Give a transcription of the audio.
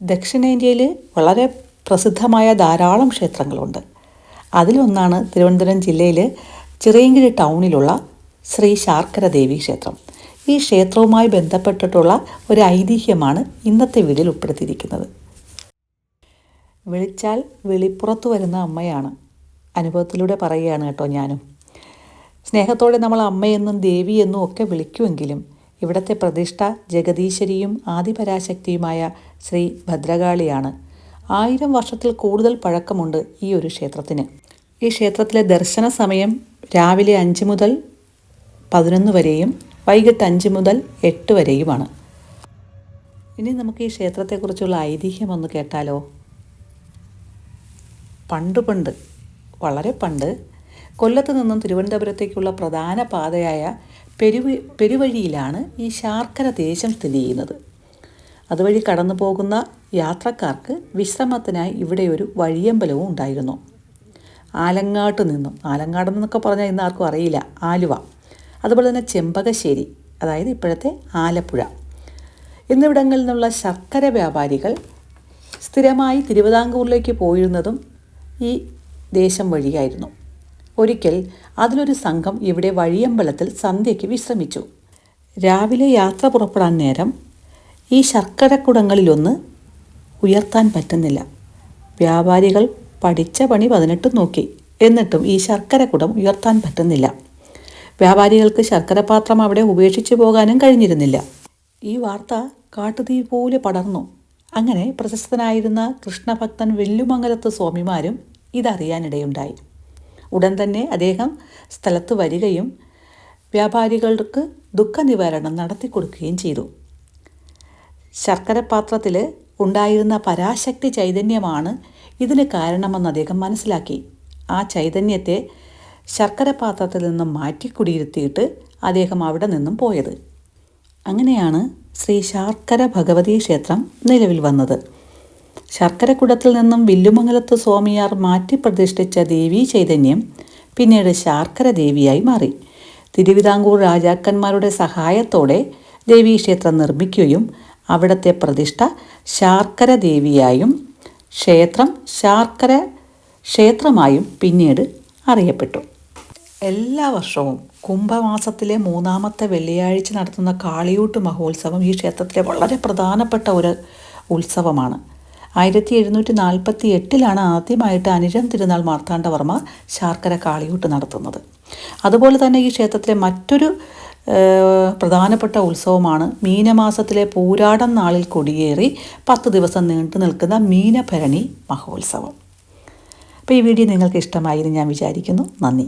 ദക്ഷിണേന്ത്യയിൽ വളരെ പ്രസിദ്ധമായ ധാരാളം ക്ഷേത്രങ്ങളുണ്ട്. അതിലൊന്നാണ് തിരുവനന്തപുരം ജില്ലയിൽ ചിറയങ്കിഴി ടൗണിലുള്ള ശ്രീ ശാർക്കര ദേവി ക്ഷേത്രം. ഈ ക്ഷേത്രവുമായി ബന്ധപ്പെട്ടിട്ടുള്ള ഒരു ഐതിഹ്യമാണ് ഇന്നത്തെ വീഡിയോയിൽ ഉൾപ്പെടുത്തിയിരിക്കുന്നത്. വിളിച്ചാൽ വെളിപ്പുറത്ത് വരുന്ന അമ്മയാണ്. അനുഭവത്തിലൂടെ പറയുകയാണ് കേട്ടോ ഞാനും. സ്നേഹത്തോടെ നമ്മൾ അമ്മയെന്നും ദേവിയെന്നും ഒക്കെ വിളിക്കുമെങ്കിലും ഇവിടുത്തെ പ്രതിഷ്ഠ ജഗദീശ്വരിയും ആദിപരാശക്തിയുമായ ശ്രീ ഭദ്രകാളിയാണ്. ആയിരം വർഷത്തിൽ കൂടുതൽ പഴക്കമുണ്ട് ഈ ഒരു ക്ഷേത്രത്തിന്. ഈ ക്ഷേത്രത്തിലെ ദർശന സമയം രാവിലെ അഞ്ച് മുതൽ പതിനൊന്ന് വരെയും വൈകിട്ട് അഞ്ച് മുതൽ എട്ട് വരെയുമാണ്. ഇനി നമുക്ക് ഈ ക്ഷേത്രത്തെക്കുറിച്ചുള്ള ഐതിഹ്യം ഒന്ന് കേട്ടാലോ? പണ്ട് പണ്ട് വളരെ പണ്ട് കൊല്ലത്ത് നിന്നും തിരുവനന്തപുരത്തേക്കുള്ള പ്രധാന പാതയായ പെരുവ പെരുവഴിയിലാണ് ഈ ശാർക്കര ദേശം സ്ഥിതി ചെയ്യുന്നത്. അതുവഴി കടന്നു പോകുന്ന യാത്രക്കാർക്ക് വിശ്രമത്തിനായി ഇവിടെ ഒരു വഴിയമ്പലവും ഉണ്ടായിരുന്നു. ആലങ്ങാട്ട് നിന്നും ആലങ്ങാട് എന്നൊക്കെ പറഞ്ഞാൽ ഇന്ന് ആർക്കും അറിയില്ല ആലുവ. അതുപോലെ തന്നെ ചെമ്പകശ്ശേരി അതായത് ഇപ്പോഴത്തെ ആലപ്പുഴ. എന്നിവിടങ്ങളിൽ നിന്നുള്ള ശർക്കര വ്യാപാരികൾ സ്ഥിരമായി തിരുവിതാംകൂറിലേക്ക് പോയിരുന്നതും ഈ ദേശം വഴിയായിരുന്നു. ഒരിക്കൽ അതിലൊരു സംഘം ഇവിടെ വഴിയമ്പലത്തിൽ സന്ധ്യയ്ക്ക് വിശ്രമിച്ചു. രാവിലെ യാത്ര പുറപ്പെടാൻ നേരം ഈ ശർക്കരക്കുടങ്ങളിലൊന്ന് ഉയർത്താൻ പറ്റുന്നില്ല. വ്യാപാരികൾ പഠിച്ച പണി പതിനെട്ട് നോക്കി. എന്നിട്ടും ഈ ശർക്കരക്കുടം ഉയർത്താൻ പറ്റുന്നില്ല. വ്യാപാരികൾക്ക് ശർക്കരപാത്രം അവിടെ ഉപേക്ഷിച്ചു പോകാനും കഴിഞ്ഞിരുന്നില്ല. ഈ വാർത്ത കാട്ടുതീ പോലെ പടർന്നു. അങ്ങനെ പ്രശസ്തനായിരുന്ന കൃഷ്ണഭക്തൻ വെല്ലുമംഗലത്ത് സ്വാമിമാരും ഇതറിയാനിടയുണ്ടായി. ഉടൻ തന്നെ അദ്ദേഹം സ്ഥലത്ത് വരികയും വ്യാപാരികൾക്ക് ദുഃഖനിവാരണം നടത്തിക്കൊടുക്കുകയും ചെയ്തു. ശർക്കരപാത്രത്തിൽ ഉണ്ടായിരുന്ന പരാശക്തി ചൈതന്യമാണ് ഇതിന് കാരണമെന്ന് അദ്ദേഹം മനസ്സിലാക്കി. ആ ചൈതന്യത്തെ ശർക്കരപാത്രത്തിൽ നിന്നും മാറ്റി കുടിയിരുത്തിയിട്ട് അദ്ദേഹം അവിടെ നിന്നും പോയത്. അങ്ങനെയാണ് ശ്രീ ശാർക്കര ഭഗവതി ക്ഷേത്രം നിലവിൽ വന്നത്. ശർക്കരക്കുടത്തിൽ നിന്നും വില്ലുമംഗലത്ത് സ്വാമിയാർ മാറ്റി പ്രതിഷ്ഠിച്ച ദേവീ ചൈതന്യം പിന്നീട് ശാർക്കര ദേവിയായി മാറി. തിരുവിതാംകൂർ രാജാക്കന്മാരുടെ സഹായത്തോടെ ദേവീക്ഷേത്രം നിർമ്മിക്കുകയും അവിടത്തെ പ്രതിഷ്ഠ ശാർക്കര ദേവിയായും ക്ഷേത്രം ശാർക്കര ക്ഷേത്രമായും പിന്നീട് അറിയപ്പെട്ടു. എല്ലാ വർഷവും കുംഭമാസത്തിലെ മൂന്നാമത്തെ വെള്ളിയാഴ്ച നടത്തുന്ന കാളിയൂട്ട് മഹോത്സവം ഈ ക്ഷേത്രത്തിലെ വളരെ പ്രധാനപ്പെട്ട ഒരു ഉത്സവമാണ്. ആയിരത്തി എഴുന്നൂറ്റി നാൽപ്പത്തി എട്ടിലാണ് ആദ്യമായിട്ട് അനിഴം തിരുനാൾ മാർത്താണ്ഡവർമ്മ ശാർക്കര കാളിയൂട്ട് നടത്തുന്നത്. അതുപോലെ തന്നെ ഈ ക്ഷേത്രത്തിലെ മറ്റൊരു പ്രധാനപ്പെട്ട ഉത്സവമാണ് മീനമാസത്തിലെ പൂരാടം നാളിൽ കൊടിയേറി പത്ത് ദിവസം നീണ്ടു നിൽക്കുന്ന മീനഭരണി മഹോത്സവം. അപ്പോൾ ഈ വീഡിയോ നിങ്ങൾക്ക് ഇഷ്ടമായി എന്ന് ഞാൻ വിചാരിക്കുന്നു. നന്ദി.